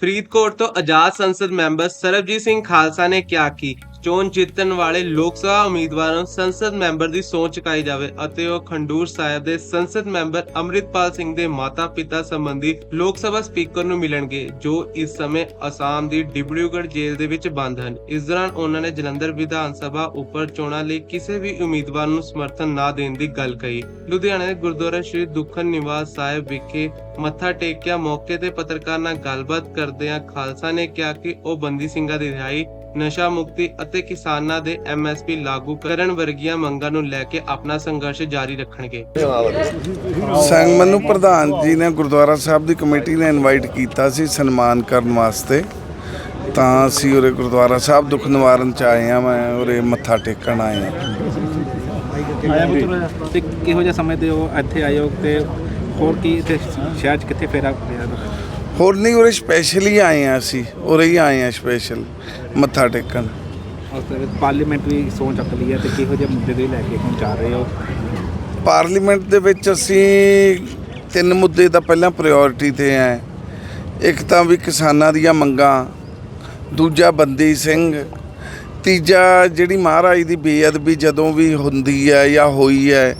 ਫਰੀਦਕੋਟ ਤੋਂ ਆਜ਼ਾਦ ਸੰਸਦ ਮੈਂਬਰ ਸਰਬਜੀਤ ਸਿੰਘ ਖਾਲਸਾ ਨੇ ਕਿਹਾ ਕਿ? ਚੋਣ ਜਿੱਤਣ ਵਾਲੇ ਲੋਕ ਸਭਾ ਉਮੀਦਵਾਰਾਂ ਨੂੰ ਸੰਸਦ ਮੈਂਬਰ ਦੀ ਸਹੁੰ ਚੁਕਾਈ ਜਾਵੇ ਅਤੇ ਉਹ ਖੰਡੂਰ ਸਾਹਿਬ ਦੇ ਸੰਸਦ ਮੈਂਬਰ ਅੰਮ੍ਰਿਤਪਾਲ ਸਿੰਘ ਦੇ ਮਾਤਾ-ਪਿਤਾ ਸੰਬੰਧੀ ਲੋਕ ਸਭਾ ਸਪੀਕਰ ਨੂੰ ਮਿਲਣਗੇ, ਜੋ ਇਸ ਸਮੇਂ ਅਸਾਮ ਦੀ ਡਿਬੜੂਗੜ੍ਹ ਜੇਲ੍ਹ ਦੇ ਵਿੱਚ ਬੰਦ ਹਨ। ਇਸ ਦੌਰਾਨ ਉਹਨਾਂ ਨੇ ਜਲੰਧਰ ਵਿਧਾਨ ਸਭਾ ਉਪਰ ਚੋਣਾਂ ਲਈ ਕਿਸੇ ਵੀ ਉਮੀਦਵਾਰ ਨੂੰ ਸਮਰਥਨ ਨਾ ਦੇਣ ਦੀ ਗੱਲ ਕਹੀ। ਲੁਧਿਆਣਾ ਦੇ ਗੁਰਦੁਆਰਾ ਸ਼੍ਰੀ ਦੁੱਖਨ ਨਿਵਾਸ ਸਾਹਿਬ ਵਿਖੇ ਮੱਥਾ ਟੇਕਿਆ ਮੌਕੇ ਤੇ ਪੱਤਰਕਾਰ ਨਾਲ ਗੱਲਬਾਤ ਕਰਦਿਆਂ ਖਾਲਸਾ ਨੇ ਕਿਹਾ ਕਿ ਉਹ ਬੰਦੀ ਸਿੰਘਾਂ ਦੀ ਰਿਹਾਈ ਨਸ਼ਾ ਮੁਕਤੀ ਅਤੇ ਕਿਸਾਨਾਂ ਦੇ ਐਮਐਸਪੀ ਲਾਗੂ ਕਰਨ ਵਰਗੀਆਂ ਮੰਗਾਂ ਨੂੰ ਲੈ ਕੇ ਆਪਣਾ ਸੰਘਰਸ਼ ਜਾਰੀ ਰੱਖਣਗੇ। ਸੰਗਮਨ ਨੂੰ ਪ੍ਰਧਾਨ ਜੀ ਨੇ ਗੁਰਦੁਆਰਾ ਸਾਹਿਬ ਦੀ ਕਮੇਟੀ ਨੇ ਇਨਵਾਈਟ ਕੀਤਾ ਸੀ ਸਨਮਾਨ ਕਰਨ ਵਾਸਤੇ। ਤਾਂ ਅਸੀਂ ਉਰੇ ਗੁਰਦੁਆਰਾ ਸਾਹਿਬ ਦੁੱਖ ਨਿਵਾਰਨ ਚ ਆਏ ਆ ਮੈਂ ਉਰੇ ਮੱਥਾ ਟੇਕਣ ਆਏ ਆ ਤੇ ਕਿਹੋ ਜਿਹਾ ਸਮਝਦੇ ਹੋ ਇੱਥੇ ਆਏ ਹੋ ਤੇ ਹੋਰ ਕੀ ਇੱਥੇ ਸ਼ਹਿਰ 'ਚ ਕਿੱਥੇ ਫੇਰਾ ਹੋਰ ਨਹੀਂ ਉਰੇ ਸਪੈਸ਼ਲੀ ਆਏ ਆ ਅਸੀਂ ਉਰੇ ਹੀ ਆਏ ਆ ਸਪੈਸ਼ਲ ਮੱਥਾ ਟੇਕਣ। ਉਸ ਦੇ ਵਿੱਚ ਪਾਰਲੀਮੈਂਟ ਵੀ ਸੋਚ ਚੱਕ ਲਈ ਹੈ ਤੇ ਕਿਹੋ ਜਿਹੇ ਮੁੱਦੇ ਦੇ ਲੈ ਕੇ ਹੁਣ ਜਾ ਰਹੇ ਹੋ? ਪਾਰਲੀਮੈਂਟ ਦੇ ਵਿੱਚ ਅਸੀਂ ਤਿੰਨ ਮੁੱਦੇ ਤਾਂ ਪਹਿਲਾਂ ਪ੍ਰਾਇੋਰਟੀ ਤੇ ਆ ਇੱਕ ਤਾਂ ਵੀ ਕਿਸਾਨਾਂ ਦੀਆਂ ਮੰਗਾਂ ਦੂਜਾ ਬੰਦੀ ਸਿੰਘ ਤੀਜਾ ਜਿਹੜੀ ਮਹਾਰਾਜ ਦੀ ਬੇਅਦਬੀ ਜਦੋਂ ਵੀ ਹੁੰਦੀ ਹੈ ਜਾਂ ਹੋਈ ਹੈ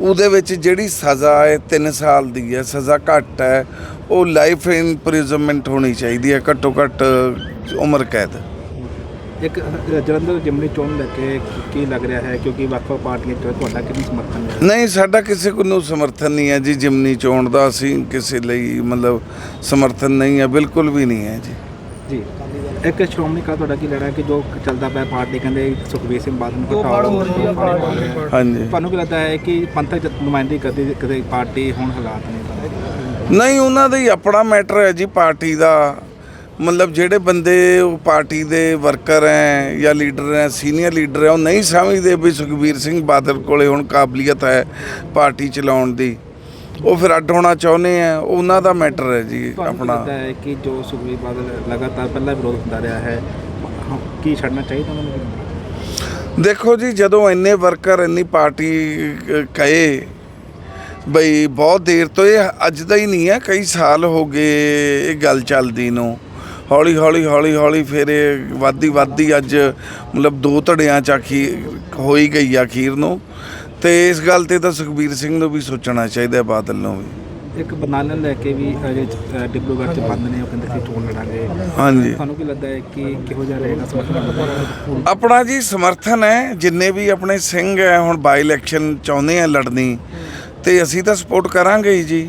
ਉਹਦੇ ਵਿੱਚ ਜਿਹੜੀ ਸਜ਼ਾ ਹੈ 3 ਸਾਲ ਦੀ ਹੈ ਸਜ਼ਾ ਘੱਟ ਹੈ ਉਹ ਲਾਈਫ ਇੰਪ੍ਰਿਜ਼ਨਮੈਂਟ ਹੋਣੀ ਚਾਹੀਦੀ ਹੈ ਘੱਟੋ ਘੱਟ ਉਮਰ ਕੈਦ। ਇੱਕ ਜਲੰਧਰ ਜਿਮਨੀ ਚੋਣ ਲੈ ਕੇ ਕੀ ਲੱਗ ਰਿਹਾ ਹੈ? ਕਿਉਂਕਿ ਵੱਖ-ਵੱਖ ਪਾਰਟੀਆਂ 'ਚ ਤੁਹਾਡਾ ਕਿੰਨੀ ਸਮਰਥਨ ਹੈ? ਨਹੀਂ ਸਾਡਾ ਕਿਸੇ ਕੋ ਨੂੰ ਸਮਰਥਨ ਨਹੀਂ ਹੈ ਜੀ ਜਿਮਨੀ ਚੋਣ ਦਾ। ਅਸੀਂ ਕਿਸੇ ਲਈ ਮਤਲਬ ਸਮਰਥਨ ਨਹੀਂ ਹੈ ਬਿਲਕੁਲ ਵੀ ਨਹੀਂ ਹੈ ਜੀ। ਜੀ। ਇੱਕ ਸ਼੍ਰੋਮਣੀ ਕਾ ਤੁਹਾਡਾ ਕੀ ਲੈਣਾ ਹੈ ਕਿ ਜੋ ਚੱਲਦਾ ਪਿਆ ਪਾਰਟੀ ਕਹਿੰਦੇ ਸੁਖਬੀਰ ਸਿੰਘ ਬਾਦਲ ਨੂੰ ਹਟਾਓ ਹਾਂਜੀ। ਤੁਹਾਨੂੰ ਕੀ ਲੱਗਦਾ ਹੈ ਕਿ ਪੰਥਕ ਨੁਮਾਇੰਦਗੀ ਕਦੇ ਕਦੇ ਪਾਰਟੀ ਹੁਣ ਹਾਲਾਤ ਨੇ? ਤਾਂ ਨਹੀਂ ਉਹਨਾਂ ਦਾ ਹੀ ਆਪਣਾ ਮੈਟਰ ਹੈ ਜੀ ਪਾਰਟੀ ਦਾ। ਮਤਲਬ ਜਿਹੜੇ ਬੰਦੇ ਉਹ ਪਾਰਟੀ ਦੇ ਵਰਕਰ ਹੈ ਜਾਂ ਲੀਡਰ ਹੈ ਸੀਨੀਅਰ ਲੀਡਰ ਹੈ ਉਹ ਨਹੀਂ ਸਮਝਦੇ ਵੀ ਸੁਖਬੀਰ ਸਿੰਘ ਬਾਦਲ ਕੋਲੇ ਹੁਣ ਕਾਬਲੀਅਤ ਹੈ ਪਾਰਟੀ ਚਲਾਉਣ ਦੀ। ਉਹ ਫਿਰ ਅੱਡ ਹੋਣਾ ਚਾਹੁੰਦੇ ਆ ਉਹਨਾਂ ਦਾ ਮੈਟਰ ਹੈ ਜੀ ਆਪਣਾ। ਲੱਗਦਾ ਹੈ ਕਿ ਜੋ ਸੁਖਬੀਰ ਬਾਦਲ ਲਗਾਤਾਰ ਪਹਿਲਾਂ ਵਿਰੋਧ ਹੁੰਦਾ ਰਿਹਾ ਹੈ ਕੀ ਛੱਡਣਾ ਚਾਹੀਦਾ ਉਹਨਾਂ ਨੂੰ? ਦੇਖੋ ਜੀ ਜਦੋਂ ਇੰਨੇ ਵਰਕਰ ਇੰਨੀ ਪਾਰਟੀ ਕਹੇ ਬਈ ਬਹੁਤ ਦੇਰ ਤੋਂ ਇਹ ਅੱਜ ਦਾ ਹੀ ਨਹੀਂ ਹੈ ਕਈ ਸਾਲ ਹੋ ਗਏ ਇਹ ਗੱਲ ਚੱਲਦੀ ਨੂੰ। ਹੌਲੀ ਹੌਲੀ ਹੌਲੀ ਹੌਲੀ ਫਿਰ ਇਹ ਵੱਧਦੀ ਵੱਧਦੀ ਅੱਜ ਮਤਲਬ ਦੋ ਧੜਿਆਂ ਚ ਆਖੀ ਹੋਈ ਗਈ ਆ ਅਖੀਰ ਨੂੰ। ਤੇ ਇਸ ਗੱਲ ਤੇ ਤਾਂ ਸੁਖਬੀਰ ਸਿੰਘ ਨੂੰ ਵੀ ਸੋਚਣਾ ਚਾਹੀਦਾ ਬਾਦਲ ਨੂੰ ਵੀ। ਇੱਕ ਬਨਾਨਾ ਲੈ ਕੇ ਵੀ ਅਜੇ ਡਿਬਰੂਗੜ੍ਹ 'ਚ ਬੰਦ ਨੇ ਉਹ ਕਹਿੰਦੇ ਸੀ ਚੋਣ ਲੜਾਂਗੇ। ਹਾਂਜੀ। ਤੁਹਾਨੂੰ ਕੀ ਲੱਗਦਾ ਹੈ ਕਿ ਕਿਹੋ ਜਿਹਾ ਰਹੇਗਾ ਸਮਰਥਨ ਆਪਣਾ? ਜੀ ਸਮਰਥਨ ਹੈ ਜਿੰਨੇ ਵੀ ਆਪਣੇ ਸਿੰਘ ਹੈ ਹੁਣ ਬਾਈ ਇਲੈਕਸ਼ਨ ਚਾਹੁੰਦੇ ਆ ਲੜਨੀ ਤੇ ਅਸੀਂ ਤਾਂ ਸਪੋਰਟ ਕਰਾਂਗੇ ਜੀ।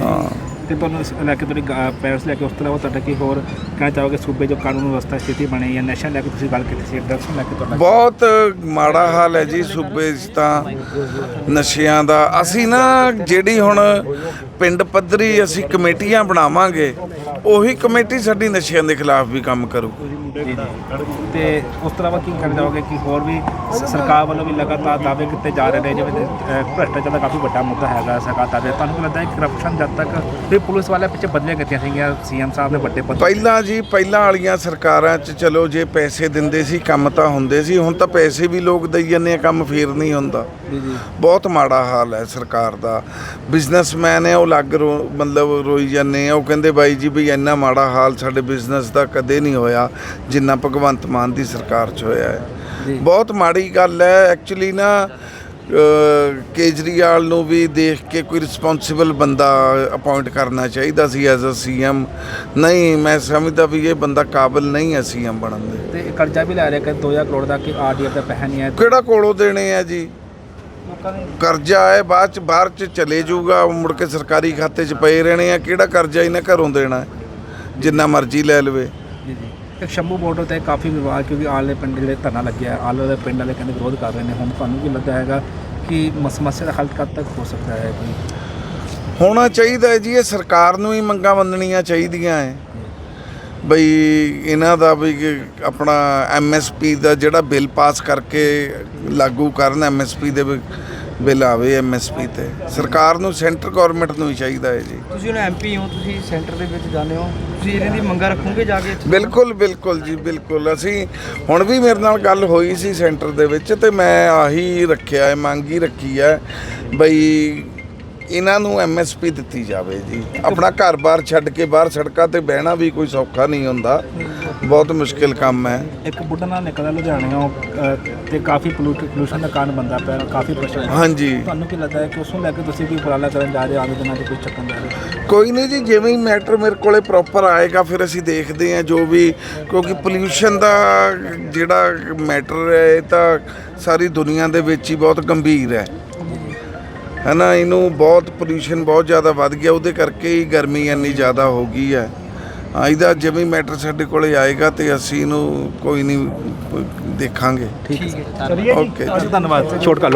ਹਾਂ ਤੇ ਤੁਹਾਨੂੰ ਇਸ ਲੈ ਕੇ ਤੁਹਾਡੀ ਪੈਰਸ ਲੈ ਕੇ ਉਸ ਤੋਂ ਇਲਾਵਾ ਤੁਹਾਡਾ ਕੀ ਹੋਰ ਕਹਿਣਾ ਚਾਹੋਗੇ ਸੂਬੇ ਜੋ ਕਾਨੂੰਨ ਵਿਵਸਥਾ ਸਥਿਤੀ ਬਣੀ ਹੈ ਨਸ਼ਾ ਲੈ ਕੇ ਤੁਸੀਂ ਗੱਲ ਕੀਤੀ ਸੀ ਡਰੱਗਸ ਲੈ ਕੇ ਤੁਹਾਡਾ ਬਹੁਤ ਮਾੜਾ ਹਾਲ ਹੈ ਜੀ ਸੂਬੇ 'ਚ ਤਾਂ ਨਸ਼ਿਆਂ ਦਾ। ਅਸੀਂ ਨਾ ਜਿਹੜੀ ਹੁਣ ਪਿੰਡ ਪੱਧਰੀ ਅਸੀਂ ਕਮੇਟੀਆਂ ਬਣਾਵਾਂਗੇ ਉਹੀ ਕਮੇਟੀ ਸਾਡੀ ਨਸ਼ਿਆਂ ਦੇ ਖਿਲਾਫ ਵੀ ਕੰਮ ਕਰੂ। ਜੀ ਜੀ ਤੇ ਉਸ ਤੋਂ ਇਲਾਵਾ ਕੀ ਕਹਿਣਾ ਚਾਹੋਗੇ ਕਿ ਹੋਰ ਵੀ ਸ- ਸਰਕਾਰ ਵੱਲੋਂ ਵੀ ਲਗਾਤਾਰ ਦਾਅਵੇ ਕੀਤੇ ਜਾ ਰਹੇ ਨੇ ਜਿਵੇਂ ਅਹ, ਭ੍ਰਿਸ਼ਟਾਚਾਰ ਦਾ ਕਾਫੀ ਵੱਡਾ ਮੁੱਦਾ ਹੈਗਾ ਸਰਕਾਰ ਦਾ। ਤੁਹਾਨੂੰ ਕੀ ਲੱਗਦਾ ਹੈ ਕਰਪਸ਼ਨ ਜਦ ਤੱਕ ਵੀ ਪੁਲਿਸ ਵਾਲਿਆਂ ਪਿੱਛੇ ਬਦਲੀਆਂ ਕੀਤੀਆਂ ਸੀਗੀਆਂ ਸੀਐਮ ਸਾਹਿਬ ਨੇ ਵੱਡੇ ਪਦ ਪਹਿਲਾਂ ਜੀ ਪਹਿਲਾਂ ਵਾਲੀਆਂ ਸਰਕਾਰਾਂ 'ਚ ਚਲੋ ਜੇ ਪੈਸੇ ਦਿੰਦੇ ਸੀ ਕੰਮ ਤਾਂ ਹੁੰਦੇ ਸੀ ਹੁਣ ਤਾਂ ਪੈਸੇ ਵੀ ਲੋਕ ਦਈ ਜਾਂਦੇ ਆ ਕੰਮ ਫੇਰ ਨਹੀਂ ਹੁੰਦਾ। ਜੀ ਜੀ। ਬਹੁਤ ਮਾੜਾ ਹਾਲ ਹੈ ਸਰਕਾਰ ਦਾ। ਬਿਜ਼ਨਸਮੈਨ ਹੈ ਉਹ ਲੱਗ ਰੋ ਮਤਲਬ ਰੋਈ ਜਾਂਦੇ ਆ। ਉਹ ਕਹਿੰਦੇ ਬਾਈ ਜੀ ਵੀ ਇੰਨਾ ਮਾੜਾ ਹਾਲ ਸਾਡੇ ਬਿਜ਼ਨਸ ਦਾ ਕਦੇ ਨਹੀਂ ਹੋਇਆ। ਜਿੰਨਾ ਭਗਵੰਤ ਮਾਨ ਦੀ ਸਰਕਾਰ 'ਚ ਹੋਇਆ ਹੈ। ਬਹੁਤ ਮਾੜੀ ਗੱਲ ਹੈ। ਐਕਚੁਅਲੀ ਨਾ ਕੇਜਰੀਵਾਲ ਨੂੰ ਵੀ ਦੇਖ ਕੇ ਕੋਈ ਰਿਸਪੌਂਸਿਬਲ ਬੰਦਾ ਅਪਾਇੰਟ ਕਰਨਾ ਚਾਹੀਦਾ ਸੀ ਐਜ਼ ਅ ਸੀਐਮ ਨਹੀਂ ਮੈਂ ਸਮਝਦਾ ਵੀ ਇਹ ਬੰਦਾ ਕਾਬਿਲ ਨਹੀਂ ਹੈ ਸੀਐਮ ਬਣਨ ਦੇ। ਤੇ ਕਰਜ਼ਾ ਵੀ ਲੈ ਰਿਹਾ ਕਿ 2000 ਕਰੋੜ ਦਾ ਕਿ ਆਰਡੀਐਫ ਦਾ ਪੈਸਾ ਨਹੀਂ ਹੈ। ਕਿਹੜਾ ਕੋਲੋਂ ਦੇਣੇ ਆ ਜੀ? ਕਰਜ਼ਾ ਹੈ ਬਾਅਦ ਚ ਬਾਹਰ ਚ ਚਲੇ ਜਾਊਗਾ। ਮੁੜ ਕੇ ਸਰਕਾਰੀ ਖਾਤੇ ਚ ਪਏ ਰਹਿਣੇ ਆ। ਕਿਹੜਾ ਕਰਜ਼ਾ ਇਹਨੇ ਘਰੋਂ ਦੇਣਾ? ਜਿੰਨਾ ਮਰਜ਼ੀ ਲੈ ਲਵੇ। ਜੀ ਜੀ। ਸ਼ੰਭੂ ਬਾਰਡਰ ਤੇ ਕਾਫੀ ਵਿਵਾਦ, ਕਿਉਂਕਿ ਆਲੇ ਪਿੰਡ ਜਿਹੜੇ ਧਰਨਾ ਲੱਗਿਆ ਆਲੇ ਦੇ ਪਿੰਡ ਵਾਲੇ ਕਹਿੰਦੇ ਵਿਰੋਧ ਕਰ ਰਹੇ ਨੇ। ਹੁਣ ਤੁਹਾਨੂੰ ਕੀ ਲੱਗਦਾ ਹੈਗਾ ਕਿ ਮ- ਸਮੱਸਿਆ ਦਾ ਹੱਲ ਕਦ ਤੱਕ ਹੋ ਸਕਦਾ ਹੈ ਕੋਈ? ਹੋਣਾ ਚਾਹੀਦਾ ਹੈ ਜੀ, ਇਹ ਸਰਕਾਰ ਨੂੰ ਹੀ ਮੰਗਾਂ ਮੰਨਣੀਆਂ ਚਾਹੀਦੀਆਂ ਹੈ। ਬਈ ਇਹਨਾਂ ਦਾ ਵੀ ਕਿ ਆਪਣਾ ਐਮਐਸਪੀ ਦਾ ਜਿਹੜਾ ਬਿੱਲ ਪਾਸ ਕਰਕੇ ਲਾਗੂ ਕਰਨ ਐਮਐਸਪੀ ਦੇ ਬਿੱਲ ਆਵੇ ਐਮਐਸਪੀ ਤੇ। ਸਰਕਾਰ ਨੂੰ ਸੈਂਟਰ ਗਵਰਨਮੈਂਟ ਨੂੰ ਹੀ ਚਾਹੀਦਾ ਹੈ ਜੀ। ਤੁਸੀਂ ਹੁਣ ਐਮਪੀ ਹੋ ਤੁਸੀਂ ਸੈਂਟਰ ਦੇ ਵਿੱਚ ਜਾਂਦੇ ਹੋ। ਤੁਸੀਂ ਇਹਨਾਂ ਦੀ ਮੰਗਾਂ ਰੱਖੋਗੇ ਜਾ ਕੇ ਬਿਲਕੁਲ ਬਿਲਕੁਲ ਜੀ ਬਿਲਕੁਲ। ਅਸੀਂ ਹੁਣ ਵੀ ਮੇਰੇ ਨਾਲ ਗੱਲ ਹੋਈ ਸੀ ਸੈਂਟਰ ਦੇ ਵਿੱਚ ਤੇ ਮੈਂ ਆਹੀ ਰੱਖਿਆ ਹੈ ਮੰਗ ਹੀ ਰੱਖੀ ਹੈ ਬਈ ਇਹਨਾਂ ਨੂੰ ਐਮਐਸਪੀ ਦਿੱਤੀ ਜਾਵੇ ਜੀ। ਆਪਣਾ ਘਰ-ਬਾਰ ਛੱਡ ਕੇ ਬਾਹਰ ਸੜਕਾਂ ਤੇ ਬਹਿਣਾ ਵੀ ਕੋਈ ਸੌਖਾ ਨਹੀਂ ਹੁੰਦਾ। ਬਹੁਤ ਮੁਸ਼ਕਿਲ ਕੰਮ ਹੈ। ਇੱਕ ਬੁੱਢਾ ਨਾਲ ਨਿਕਲਦਾ ਲੁਧਿਆਣਿਓਂ ਅ, ਤੇ ਕਾਫੀ ਪੋਲੂਸ਼ਨ ਦਾ ਕਾਰਨ ਬੰਦਾ ਪਿਆ ਕਾਫੀ ਪ੍ਰਸ਼ਨ ਹਾਂਜੀ। ਤੁਹਾਨੂੰ ਕੀ ਲੱਗਦਾ ਹੈ ਕਿ ਉਸ ਨੂੰ ਲੈ ਕੇ ਤੁਸੀਂ ਕੋਈ ਉਪਰਾਲਾ ਕਰਨ ਜਾ ਰਹੇ ਹੋ ਆਗੇ ਦਿਨਾਂ 'ਚ ਕੋਈ ਚੱਕਣ ਜਾ ਰਹੇ ਹੋ? ਕੋਈ ਨਹੀਂ ਜੀ ਜਿਵੇਂ ਹੀ ਮੈਟਰ ਮੇਰੇ ਕੋਲੇ ਪ੍ਰੋਪਰ ਆਏਗਾ ਫਿਰ ਅਸੀਂ ਦੇਖਦੇ ਹਾਂ ਜੋ ਵੀ ਕਿਉਂਕਿ ਪੋਲਿਊਸ਼ਨ ਦਾ ਜਿਹੜਾ ਮੈਟਰ ਹੈ ਇਹ ਤਾਂ ਸਾਰੀ ਦੁਨੀਆ ਦੇ ਵਿੱਚ ਹੀ ਬਹੁਤ ਗੰਭੀਰ ਹੈ। ਹਨਾ ਇਹਨੂੰ ਬਹੁਤ ਪੋਲਿਊਸ਼ਨ ਬਹੁਤ ਜ਼ਿਆਦਾ ਵੱਧ ਗਿਆ ਉਹਦੇ ਕਰਕੇ ਹੀ ਗਰਮੀ ਇੰਨੀ ਜ਼ਿਆਦਾ ਹੋ ਗਈ ਹੈ। ਹਾਂ, ਇਹਦਾ ਜਿਵੇਂ ਮੈਟਰ ਸਾਡੇ ਕੋਲੇ ਆਏਗਾ ਤੇ ਅਸੀਂ ਇਹਨੂੰ ਕੋਈ ਨਹੀਂ ਦੇਖਾਂਗੇ। ਠੀਕ ਹੈ। ਓਕੇ ਧੰਨਵਾਦ। ਛੋਟ ਕਰ